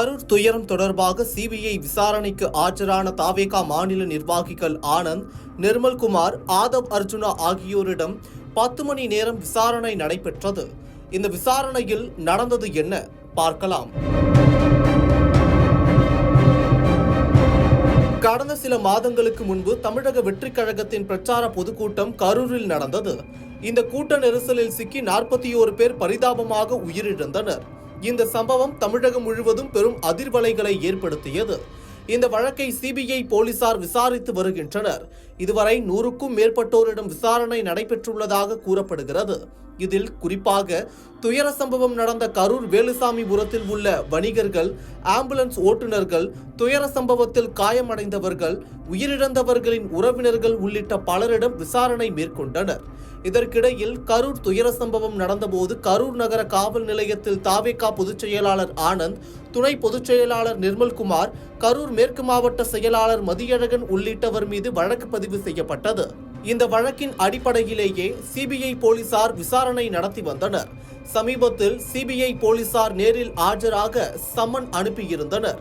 கரூர் துயரம் தொடர்பாக சிபிஐ விசாரணைக்கு ஆஜரான தாவேகா மாநில நிர்வாகிகள் ஆனந்த் நிர்மல்குமார் ஆதவ் அர்ஜுனா ஆகியோரிடம் பத்து மணி நேரம் விசாரணை நடைபெற்றது. இந்த விசாரணையில் நடந்தது என்ன? பார்க்கலாம். கடந்த சில மாதங்களுக்கு முன்பு தமிழக வெற்றிக் கழகத்தின் பிரச்சார பொதுக்கூட்டம் கரூரில் நடந்தது. இந்த கூட்ட நெரிசலில் சிக்கி நாற்பத்தி ஓரு பேர் பரிதாபமாக உயிரிழந்தனர். இந்த சம்பவம் தமிழகம் முழுவதும் பெரும் அதிர்வலைகளை ஏற்படுத்தியது. இந்த வழக்கை சிபிஐ போலீசார் விசாரித்து வருகின்றனர். இதுவரை நூறுக்கும் மேற்பட்டோரிடம் விசாரணை நடைபெற்றுள்ளதாக கூறப்படுகிறது. இதில் குறிப்பாக துயர சம்பவம் நடந்த கரூர் வேலுசாமிபுரத்தில் உள்ள வணிகர்கள் ஆம்புலன்ஸ் ஓட்டுநர்கள் துயர சம்பவத்தில் காயமடைந்தவர்கள் உயிரிழந்தவர்களின் உறவினர்கள் உள்ளிட்ட பலரிடம் விசாரணை மேற்கொண்டனர். இதற்கிடையில் கரூர் துயர சம்பவம் நடந்தபோது கரூர் நகர காவல் நிலையத்தில் தாவேகா பொதுச் செயலாளர் ஆனந்த் துணை பொதுச் செயலாளர் நிர்மல்குமார் கரூர் மேற்கு மாவட்ட செயலாளர் மதியழகன் உள்ளிட்டவர் மீது வழக்கு பதிவு செய்யப்பட்டது. இந்த வழக்கின் அடிப்படையிலேயே சிபிஐ போலீசார் விசாரணை நடத்தி வந்தனர். சமீபத்தில் சிபிஐ போலீசார் நேரில் ஆஜராக சம்மன் அனுப்பியிருந்தனர்.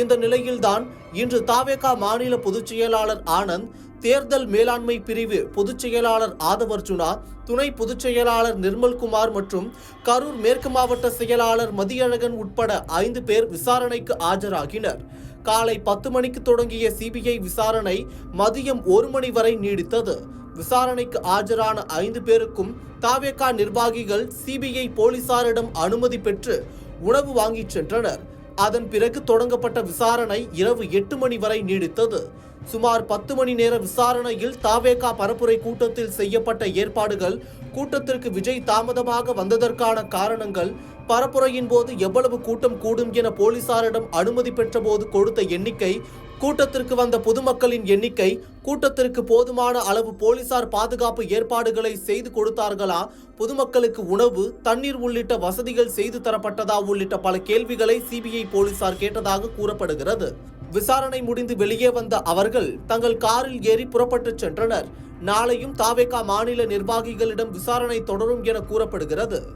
இந்த நிலையில்தான் இன்று தாவேகா மாநில பொதுச் செயலாளர் ஆனந்த் தேர்தல் மேலாண்மை பிரிவு பொதுச் செயலாளர் ஆதவர்ஜுனா துணை பொதுச் செயலாளர் நிர்மல்குமார் மற்றும் கரூர் மேற்கு மாவட்ட செயலாளர் மதியழகன் உட்பட ஐந்து பேர் விசாரணைக்கு ஆஜராகினர். காலை பத்து மணிக்கு தொடங்கிய சிபிஐ விசாரணை மதியம் ஒரு மணி வரை நீடித்தது. விசாரணைக்கு ஆஜரான ஐந்து பேருக்கும் தாவேகா நிர்வாகிகள் சிபிஐ போலீசாரிடம் அனுமதி பெற்று உணவு வாங்கிச் சென்றனர். அதன் பிறகு தொடங்கப்பட்ட விசாரணை இரவு எட்டு மணி வரை நீடித்தது. சுமார் பத்து மணி நேர விசாரணையில் தாவேகா பரப்புரை கூட்டத்தில் செய்யப்பட்ட ஏற்பாடுகள் கூட்டத்திற்கு விஜய் தாமதமாக வந்ததற்கான காரணங்கள் பரப்புரையின் போது எவ்வளவு கூட்டம் கூடும் என போலீசாரிடம் அனுமதி பெற்றபோது கொடுத்த எண்ணிக்கை கூட்டத்திற்கு வந்த பொதுமக்களின் எண்ணிக்கை கூட்டத்திற்கு போதுமான அளவு போலீசார் பாதுகாப்பு ஏற்பாடுகளை செய்து கொடுத்தார்களா பொதுமக்களுக்கு உணவு தண்ணீர் உள்ளிட்ட வசதிகள் செய்து தரப்பட்டதா உள்ளிட்ட பல கேள்விகளை சிபிஐ போலீசார் கேட்டதாக கூறப்படுகிறது. விசாரணை முடிந்து வெளியே வந்த அவர்கள் தங்கள் காரில் ஏறி புறப்பட்டுச் சென்றனர். நாளையும் தாவேகா மாநில நிர்வாகிகளிடம் விசாரணை தொடரும் என கூறப்படுகிறது.